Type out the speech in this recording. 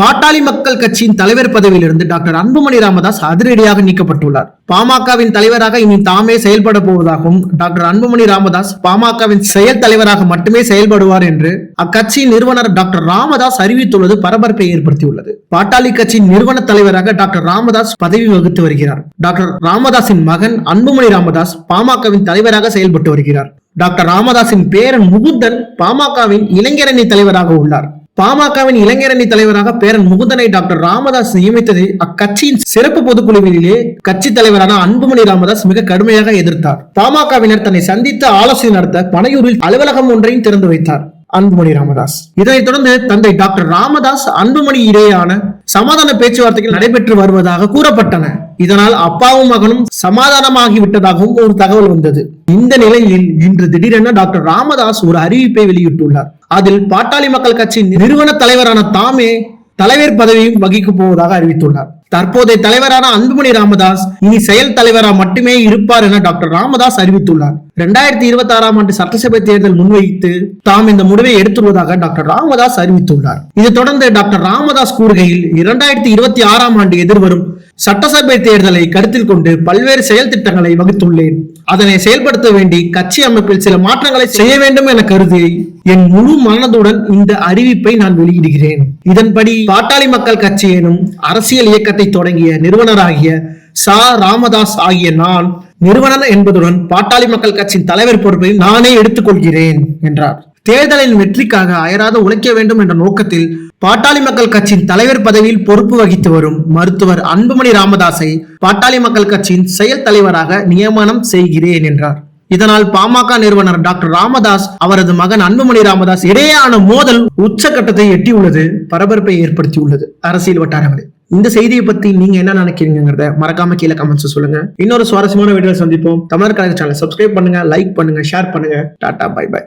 பாட்டாளி மக்கள் கட்சியின் தலைவர் பதவியிலிருந்து டாக்டர் அன்புமணி ராமதாஸ் அதிரடியாக நீக்கப்பட்டுள்ளார். பாமகவின் தலைவராக இனி தாமே செயல்பட போவதாகவும் டாக்டர் அன்புமணி ராமதாஸ் பாமகவின் செயல் தலைவராக மட்டுமே செயல்படுவார் என்று அக்கட்சியின் நிறுவனர் டாக்டர் ராமதாஸ் அறிவித்துள்ளது பரபரப்பை ஏற்படுத்தியுள்ளது. பாட்டாளி கட்சியின் நிறுவன தலைவராக டாக்டர் ராமதாஸ் பதவி வகித்து வருகிறார். டாக்டர் ராமதாஸின் மகன் அன்புமணி ராமதாஸ் பாமகவின் தலைவராக செயல்பட்டு வருகிறார். டாக்டர் ராமதாஸின் பேரன் முகுந்தன் பாமகவின் இளைஞரணி தலைவராக உள்ளார். பாமகவின் இளைஞரணி தலைவராக பேரன் முகுந்தனை டாக்டர் ராமதாஸ் நியமித்ததை அக்கட்சியின் சிறப்பு பொதுக்குழுவிலே கட்சி தலைவரான அன்புமணி ராமதாஸ் மிக கடுமையாக எதிர்த்தார். பாமகவினர் தன்னை சந்தித்து ஆலோசனை நடத்த பனையூரில் அலுவலகம் ஒன்றையும் திறந்து வைத்தார் அன்புமணி ராமதாஸ். இதனைத் தொடர்ந்து தந்தை டாக்டர் ராமதாஸ் அன்புமணி இடையேயான சமாதான பேச்சுவார்த்தைகள் நடைபெற்று வருவதாக கூறப்பட்டன. இதனால் அப்பாவும் மகனும் சமாதானமாகிவிட்டதாகவும் ஒரு தகவல் வந்தது. இந்த நிலையில் இன்று திடீரென டாக்டர் ராமதாஸ் ஒரு அறிவிப்பை வெளியிட்டுள்ளார். அதில் பாட்டாளி மக்கள் கட்சி நிறுவன தலைவரான தாமே தலைவர் பதவியும் வகிக்க போவதாக அறிவித்துள்ளார். தற்போதைய தலைவரான அன்புமணி ராமதாஸ் இனி செயல் தலைவராக மட்டுமே இருப்பார் என டாக்டர் ராமதாஸ் அறிவித்துள்ளார். இரண்டாயிரத்தி இருபத்தி ஆறாம் ஆண்டு சட்டசபை தேர்தல் முன்வைத்து தாம் இந்த முடிவை எடுத்துள்ளதாக டாக்டர் ராமதாஸ் அறிவித்துள்ளார். இது தொடர்ந்து டாக்டர் ராமதாஸ் கூறுகையில் இரண்டாயிரத்தி இருபத்தி ஆறாம் ஆண்டு எதிர்வரும் சட்டசபை தேர்தலை கருத்தில் கொண்டு பல்வேறு செயல் திட்டங்களை வகுத்துள்ளேன். அதனை செயல்படுத்த வேண்டி கட்சி அமைப்பில் சில மாற்றங்களை செய்ய வேண்டும் என கருதி என் முழு மனதுடன் இந்த அறிவிப்பை நான் வெளியிடுகிறேன். இதன்படி பாட்டாளி மக்கள் கட்சி எனும் அரசியல் இயக்கத்தை தொடங்கிய நிறுவனராகிய சா. ராமதாஸ் ஆகிய நான் நிறுவனர் என்பதுடன் பாட்டாளி மக்கள் கட்சியின் தலைவர் பொறுப்பை நானே எடுத்துக்கொள்கிறேன் என்றார். தேர்தலின் வெற்றிக்காக அயராது உழைக்க வேண்டும் என்ற நோக்கத்தில் பாட்டாளி மக்கள் கட்சியின் தலைவர் பதவியில் பொறுப்பு வகித்து வரும் மருத்துவர் அன்புமணி ராமதாஸை பாட்டாளி மக்கள் கட்சியின் செயல் தலைவராக நியமனம் செய்கிறேன் என்றார். இதனால் பாமக நிறுவனர் டாக்டர் ராமதாஸ் அவரது மகன் அன்புமணி ராமதாஸ் இடையேயான மோதல் உச்சகட்டத்தை எட்டியுள்ளது பரபரப்பை ஏற்படுத்தியுள்ளது. அரசியல் வட்டாரங்களில் இந்த செய்தியை பத்தி நீங்க என்ன நினைக்கிறீங்கிறத மறக்காம கீழே கமெண்ட்ஸ் சொல்லுங்க. இன்னொரு சுவாரஸ்யமான வீடியோ சந்திப்போம். தமிழர் கழக சேனல் சப்ஸ்கிரைப் பண்ணுங்க லைக் பண்ணுங்க ஷேர் பண்ணுங்க. Tata by by